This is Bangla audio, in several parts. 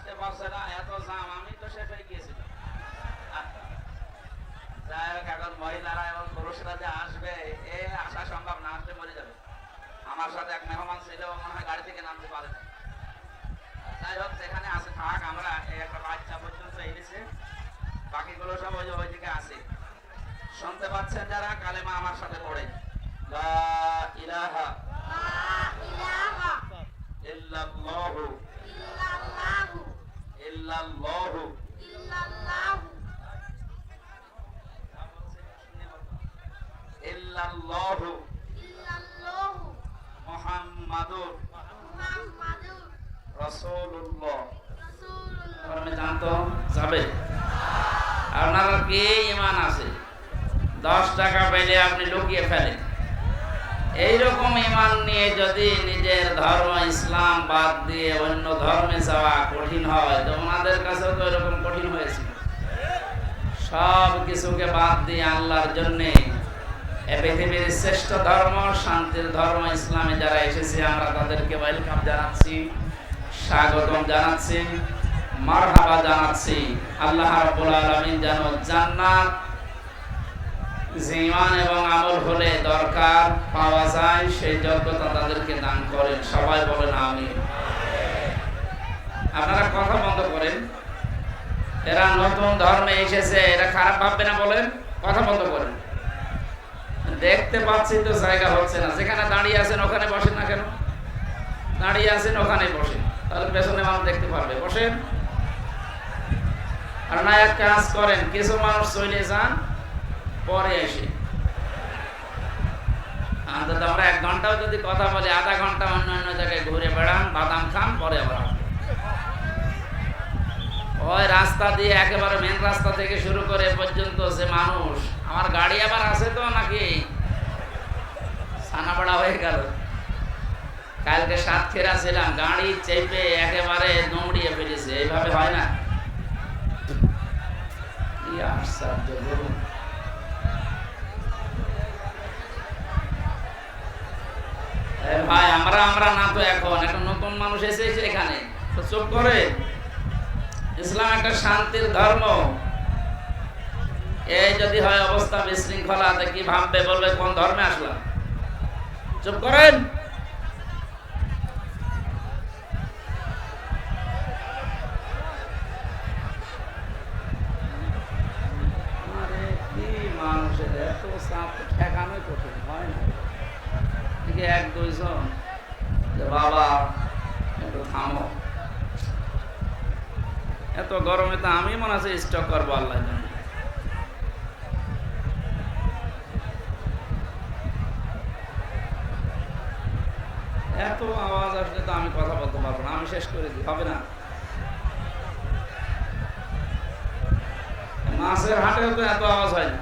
আসতে পারছে না এত জাম আমি তো শেষ হয়ে গিয়েছিলাম যাই হোক এখন মহিলারা এবং পুরুষরা যে আসবে এ আসা সম্ভব না আসলে মরে যাবে। আমার সাথে এক মেহমান ছিল মনে হয় গাড়ি থেকে নামতে পারে না। যাই হোক যেখানে আছে থাক আমরা একটা বাচ্চা পর্যন্ত এনেছে। বাকিগুলো সব ওই ওইদিকে আছে। শুনতে পাচ্ছেন যারা কালেমা আমার সাথে পড়ে। লা ইলাহা ইল্লাল্লাহু ইল্লাল্লাহু। ইল্লাল্লাহু। মুহাম্মাদুর রাসূলুল্লাহ। ধর্মে জানতো যাবে। আপনার কি ইমান আছে? দশ টাকা পেলে আপনি লুকিয়ে ফেলেন। এইরকম ইমান নিয়ে যদি নিজের ধর্ম ইসলাম বাদ দিয়ে অন্য ধর্মে যাওয়া কঠিন হয় তো সব কিছুকে বাদ দিয়ে আল্লাহর জন্যে পৃথিবীর শ্রেষ্ঠ ধর্ম, শান্তির ধর্ম, ইসলামে যারা এসেছে, আমরা তাদেরকে ওয়েলকাম জানাচ্ছি, স্বাগতম জানাচ্ছি, মারহাবা জানাচ্ছি। আল্লাহ রাব্বুল আলামিন যেন জান্নাত যে ঈমান এবং আমল হলে দরকার পাওয়া যায়, সেই যোগ্যতা তাদেরকে দান করেন। সবাই বলেন আমি আপনারা কথা বন্ধ করেন। এরা নতুন ধর্মে এসেছে, এরা খারাপ ভাববে না বলেন, কথা বন্ধ করেন। দেখতে পাচ্ছি তো জায়গা হচ্ছে না। যেখানে দাঁড়িয়ে আছেন, ওখানে বসেন না কেন? দাঁড়িয়ে আছেন, ওখানে বসেন। তাহলে পেছনে মানুষ দেখতে পারবে। বসেন। আর না এক কাজ করেন, কিছু মানুষ চলে যান, পরে এসে আমরা এক ঘন্টাও যদি কথা বলি, আধা ঘণ্টা অন্য অন্য জায়গায় ঘুরে বেড়ান, বাদাম খান, পরে আবার আসবেন। ওই রাস্তা দিয়ে একেবারে মেন রাস্তা থেকে শুরু করে পর্যন্ত যে মানুষ, আমার গাড়ি আবার আছে তো নাকি? সানাপাড়া হয়ে গেল। কালকে সাতক্ষীরা ছিলাম, গাড়ি চেপে একেবারে দৌড়িয়ে ফেলেছে এইভাবে হয় না। ভাই, আমরা আমরা না তো এখন, একটা নতুন মানুষ এসেছে এখানে। তো করে। ইসলাম একটা শান্তির ধর্ম। এই যদি হয় অবস্থা বিশৃঙ্খলা কি ভাববে, বলবে, কোন ধর্মে আসলাম? চুপ করেন আরে কি মানুষের এত চাপ ঠেকানোই কঠিন হয় না এদিকে এক দুইজন যে বাবা একটু থামো এত গরমে তো আমি মনে আছে স্টক করব আল্লাহ এত আওয়াজ আসলে তো আমি কথা বলতে পারব না, আমি শেষ করে দিই, হবে না? মাছের হাটেও তো এত আওয়াজ হয় না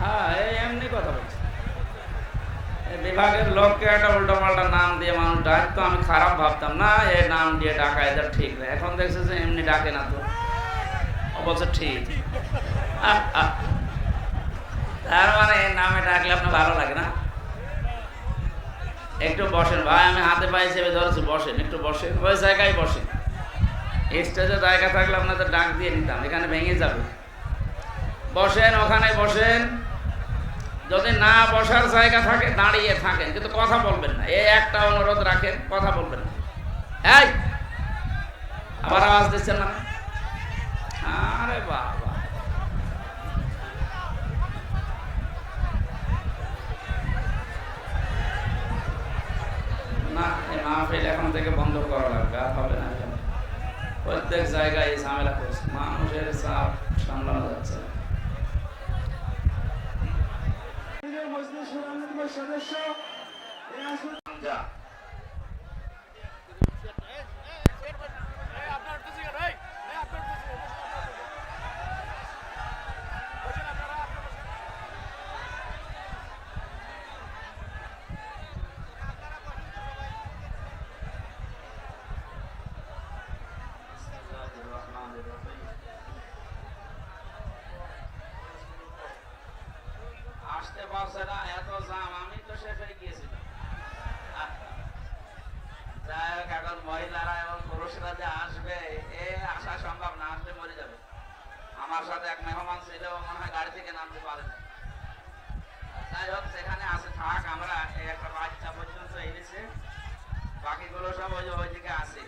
হ্যাঁ এই এমনি কথা বলছি এই বিভাগের লোককে একটা উল্টো পাল্টা নাম দিয়ে মানুষ ডাকতো, আমি খারাপ ভাবতাম, না এই নাম দিয়ে ডাকা এটা ঠিক না। এখন দেখছে যে এমনি ডাকে না তো। অবশ্য ঠিক। তার মানে এই নামে ডাকলে আপনার ভালো লাগে না? একটু বসেন ভাই, আমি হাতে পায়ে চেপে ধরেছি, বসেন, একটু বসেন। ওই জায়গায় বসেন। স্টেজে জায়গা থাকলে আপনাদের ডাক দিয়ে নিতাম, এখানে ভেঙে যাবে। বসেন, ওখানে বসেন। যদি না বসার জায়গা থাকে, দাঁড়িয়ে থাকেন। কিন্তু কথা বলবেন না। এই একটা অনুরোধ রাখেন, কথা বলবেন না। এই! আবার আওয়াজ দিচ্ছেন না? আরে বাবা না এই মাহফিল এখন থেকে বন্ধ করা লাগবে আর হবে না এখন। প্রত্যেক জায়গায় এই ঝামেলা করছে মানুষের চাপ সামলানো যাচ্ছে না সদস্য আপনার যাই হোক, এখন মহিলারা এবং পুরুষরা যে আসবে, এ আসা সম্ভব না আমার সাথে মেহমান গাড়ি থেকে নামতে পারে না। যাই হোক, সেখানে আছে, থাক, আমরা একটা বাচ্চা পর্যন্ত এনেছে। বাকিগুলো সব ওই ওইদিকে আছে।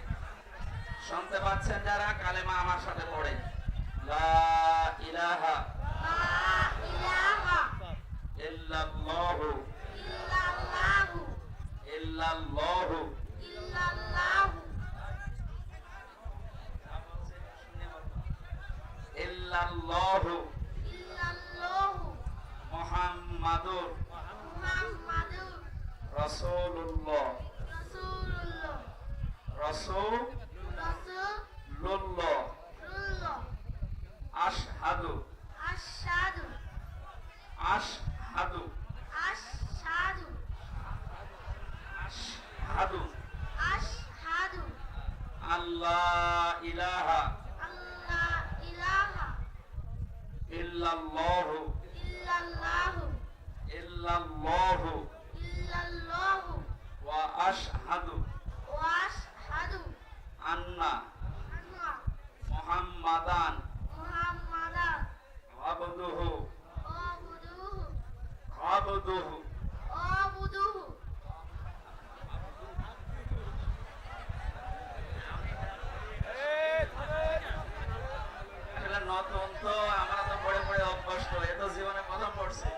শুনতে পাচ্ছেন যারা? কালেমা আমার সাথে পড়ে লা ইলাহা ইল্লাল্লাহু। ইল্লাল্লাহু। ইল্লাল্লাহু। মুহাম্মাদুর। রাসূলুল্লাহ। রাসূলুল্লাহ আশহাদু আশহাদু আশহাদু আশহাদু আশহাদু আশহাদু আল্লাহ ইলাহা আল্লাহ ইলাহা ইল্লাল্লাহু। ইল্লাল্লাহু। ইল্লাল্লাহু। ইল্লাল্লাহু। ওয়া আশহাদু। ওয়া আশহাদু। আন্না। আন্না। মুহাম্মাদান। মুহাম্মাদান। আবদুহু। আবুদুহু। আবদুহু। আবুদুহু। নতুন তো আমরা অভ্যস্ত জীবনে প্রথম পড়ছে।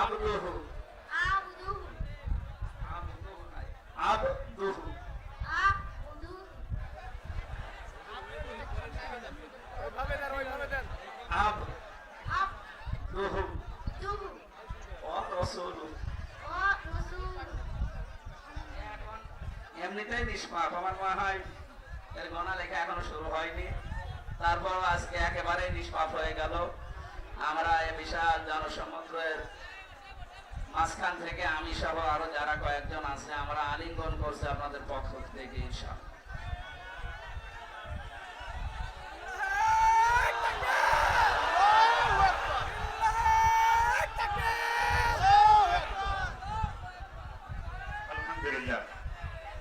আবদুহু আবদুহু আবদুহু রসুলু। এমনিতেই নিষ্পাপ আমার মনে হয় এর গণা লেখা এখনও শুরু হয়নি তারপর আজকে একেবারে নিষ্পাপ হয়ে গেল। আমরা এই বিশাল জনসমুদ্রের মাঝখান থেকে আমি সহ আরও যারা কয়েকজন আছে আমরা আলিঙ্গন করছি আপনাদের পক্ষ থেকে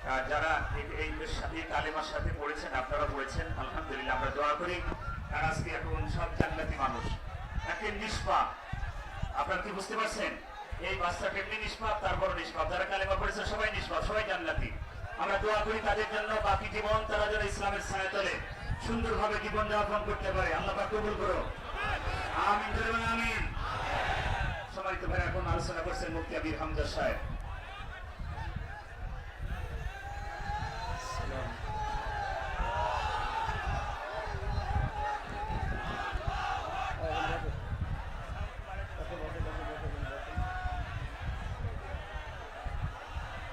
আহ, যারা এই কালেমার সাথে পড়েছেন আপনারা পড়েছেন আলহামদুলিল্লাহ আমরা দোয়া করি। কারণ আজকে এখন সব জান্নাতি মানুষ। একে নিষ্পাপ। আপনারা কি বুঝতে পারছেন? এই বাচ্চাটা এমনি নিষ্পাপ তারপর নিষ্পাপ। যারা কালেমা পড়েছেন সবাই নিষ্পাপ, সবাই জান্নাতি। আমরা দোয়া করি তাদের জন্য, বাকি জীবন তারা যেন ইসলামের ছায়া তলে, সুন্দরভাবে জীবন যাপন করতে পারে। আল্লাহ পাক কবুল করো। আমিন আমিন। সম্মানিত ভাই এখন আলোচনা করছেন মুক্তি আবির হামজা সাহেব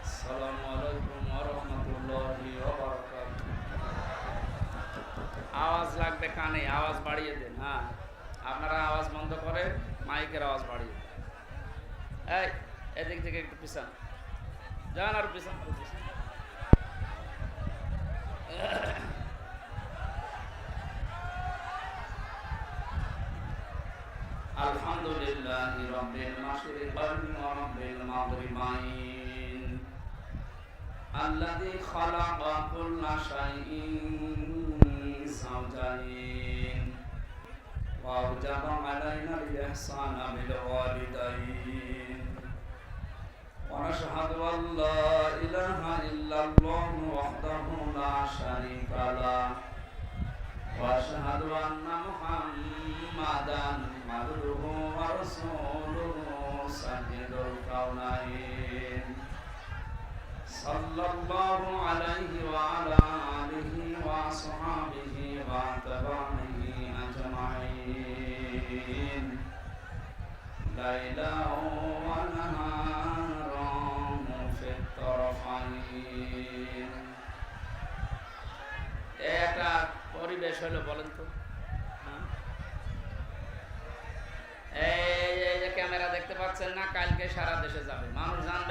আসসালামু আলাইকুম ওয়া রাহমাতুল্লাহি ওয়া বারাকাতুহু আওয়াজ লাগবে কানে আওয়াজ বাড়িয়ে দেন হ্যাঁ আপনারা আওয়াজ বন্ধ করে মাইকের আওয়াজ বাড়িয়ে দেন এই এদিক থেকে একটু পিছান যান আর পিছান আরো পিছান। الحمد لله رب المشرقين ورب المغربين الذي خلق كل شيء زوجين وأوجب علينا الإحسان بالوالدين ونشهد أن لا إله إلا الله وحده لا شريك له. وأشهد أن محمدا عبده ورسوله سيد الكونين. صلى الله عليه وعلى آله وأصحابه وأتباعه. اجمعين ليلا ونهارا في الطرفين একটা পরিবেশ হলো বলেন তো হ্যাঁ? এই এই যে ক্যামেরা দেখতে পাচ্ছেন না কালকে সারা দেশে যাবে মানুষ জানবে